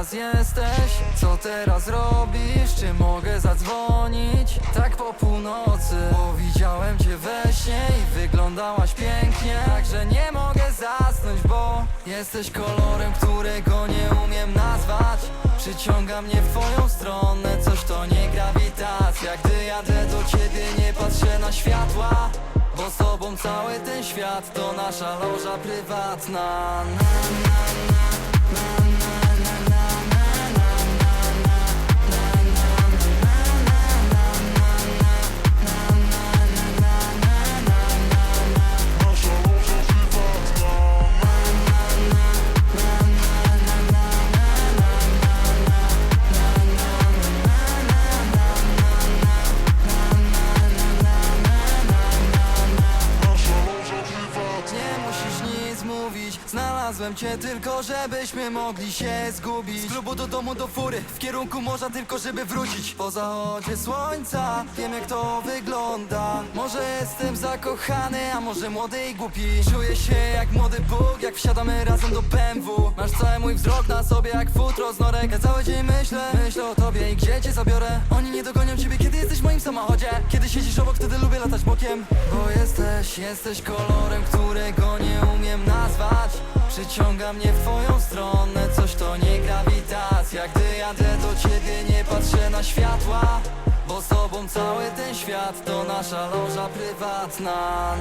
teraz jesteś? Co teraz robisz? Czy mogę zadzwonić? Tak po północy Bo widziałem cię we śnie i wyglądałaś pięknie Także nie mogę zasnąć, bo Jesteś kolorem, którego nie umiem nazwać Przyciąga mnie w twoją stronę Coś to nie grawitacja Gdy jadę do ciebie nie patrzę na światła Bo z tobą cały ten świat to nasza loża prywatna Nie cię tylko, żebyśmy mogli się zgubić. Z klubu do domu do fury W kierunku morza tylko, żeby wrócić. Po zachodzie słońca Wiem jak to wygląda. Może jestem zakochany, a może młody i głupi. Czuję się jak młody Bóg Jak wsiadamy razem do BMW Masz cały mój wzrok na sobie jak futro z norek. Ja cały dzień myślę, myślę o tobie i gdzie cię zabiorę. Oni nie dogonią ciebie, kiedy jesteś w moim samochodzie. Kiedy siedzisz obok, wtedy lubię latać bokiem. Bo jesteś, jesteś kolorem, którego nie umiem nazwać Przyciąga mnie w twoją stronę, coś to nie grawitacja. Gdy jadę do ciebie nie patrzę na światła Bo z tobą cały ten świat to nasza loża prywatna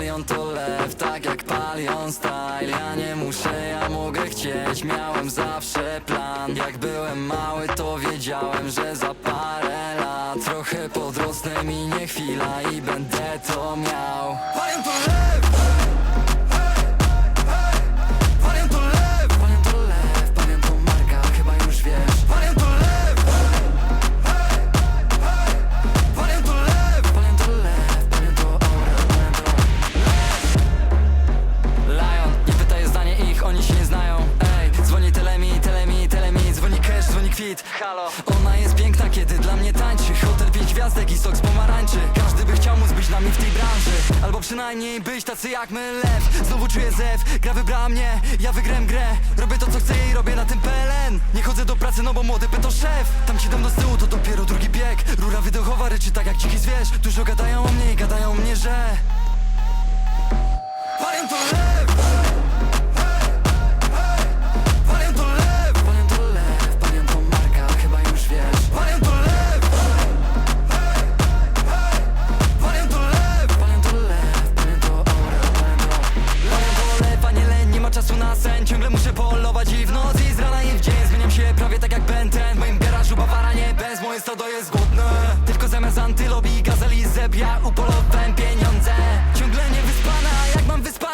Palion to lew, tak jak palion style. Ja nie muszę, ja mogę chcieć Miałem zawsze plan. Jak byłem mały to wiedziałem, że za parę lat. Trochę podrosnę minie chwila i będę to miał przynajmniej być tacy jak my lew. Znowu czuję zew, gra wybrała mnie. Ja wygrałem grę, robię to co chcę i robię na tym PLN Nie chodzę do pracy, no bo młody to szef. Tam ci dam do tyłu, to dopiero drugi bieg. Rura wydechowa ryczy tak jak dziki zwierz. Dużo gadają o mnie i gadają o mnie, że Palion to lew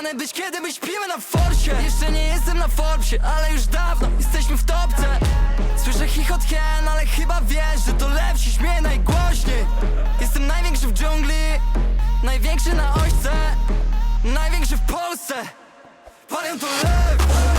wyspane być Kiedy my śpimy na forsie. Jeszcze nie jestem na Forbesie, ale już dawno Jesteśmy w topce. Słyszę chichot hien, ale chyba wiesz Że to lew się śmieje najgłośniej. Jestem największy w dżungli Największy na ośce Największy w Polsce. Palion to lew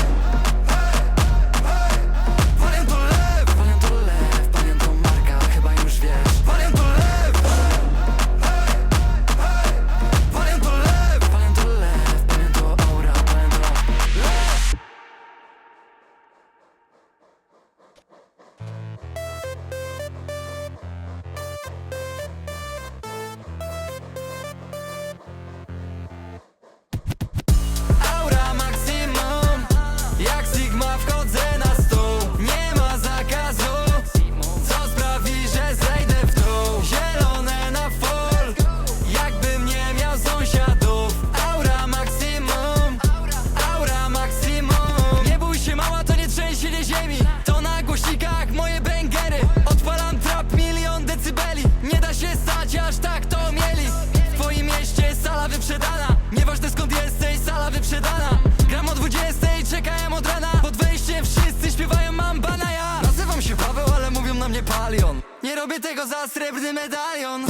wyprzedana Gram o 20, czekałem od rana. Pod wejściem wszyscy śpiewają mam bana ja. Nazywam się Paweł, ale mówią na mnie Palion. Nie robię tego za srebrny medalion.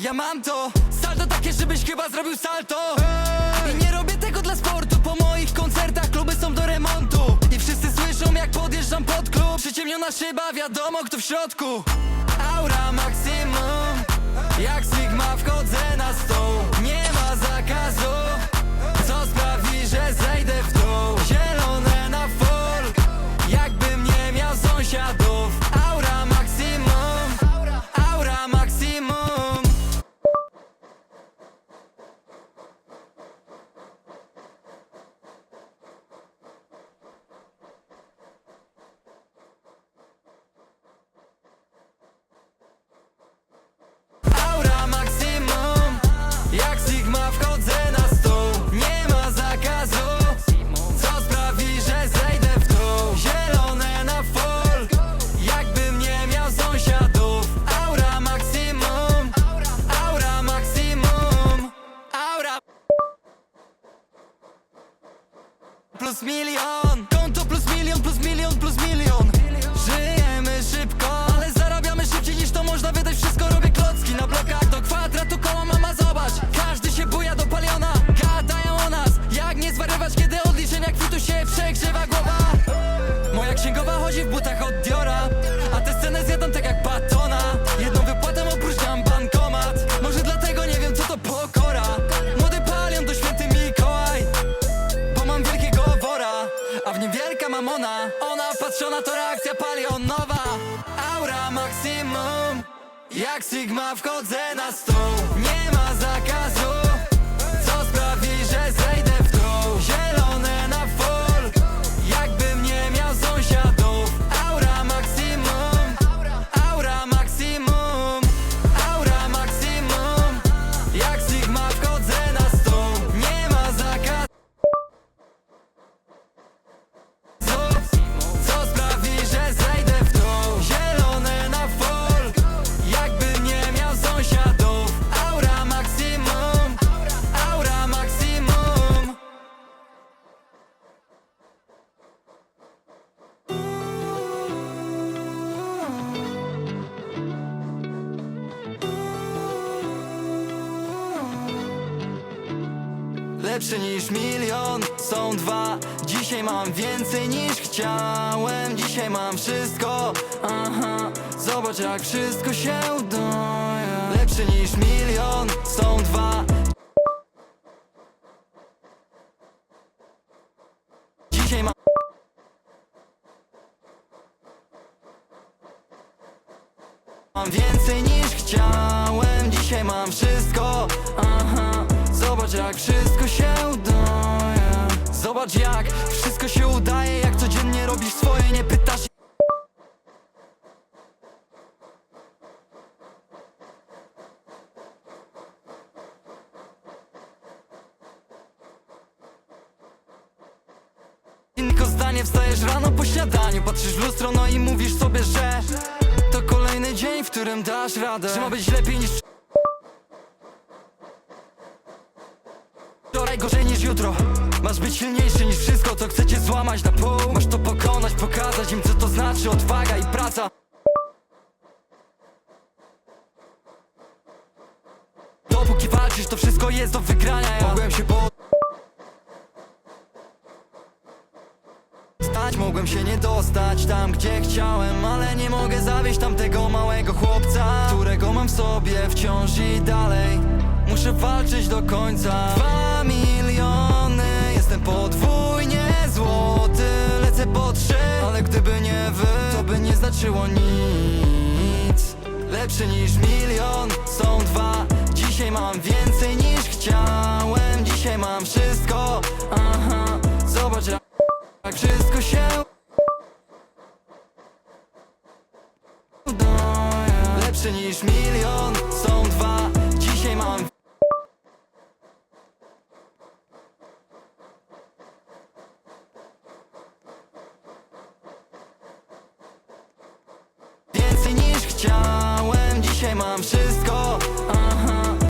Ja mam to. Salto takie, żebyś chyba zrobił salto. I nie robię tego dla sportu. Po moich koncertach kluby są do remontu. I wszyscy słyszą jak podjeżdżam pod klub. Przyciemniona szyba, wiadomo kto w środku. Aura maksimum. Jak Sigma wchodzę na stół. Nie ma zakazu Plus milion. Konto plus milion, plus milion, plus milion. Żyjemy szybko Ale zarabiamy szybciej niż to można wydać. Wszystko robię klocki na blokach Do kwadratu koła mama zobacz. Każdy się buja do paliona Gadają o nas. Jak nie zwariować kiedy odliczenia kwitu się przegrzewa głowa? Moja księgowa chodzi w butach od Diora Jak Sigma wchodzę na stół Lepszy niż milion, są dwa. Dzisiaj mam więcej niż chciałem. Dzisiaj mam wszystko, aha. Zobacz jak wszystko się udaje Lepszy niż milion, są dwa. Dzisiaj mam Mam więcej niż chciałem. Dzisiaj mam wszystko. Aha. Zobacz jak wszystko Zobacz jak wszystko się udaje Jak codziennie robisz swoje Nie pytasz Tylko zdanie wstajesz rano po śniadaniu Patrzysz w lustro no i mówisz sobie, że To kolejny dzień, w którym dasz radę. Że ma być lepiej niż Wczoraj gorzej niż jutro Masz być silniejszy niż wszystko, co chcecie złamać na pół. Masz to pokonać, pokazać im co to znaczy odwaga i praca. Dopóki walczysz, to wszystko jest do wygrania ja Mogłem się. Stać, mogłem się nie dostać tam, gdzie chciałem Ale nie mogę zawieść tamtego małego chłopca Którego mam w sobie wciąż i dalej. Muszę walczyć do końca. Dwa miliony, podwójnie złoty Lecę po trzy, ale gdyby nie wy To by nie znaczyło nic. Lepszy niż milion, są dwa. Dzisiaj mam więcej niż chciałem. Dzisiaj mam wszystko, aha Zobacz jak jak wszystko się udaje. Lepszy niż milion, są dwa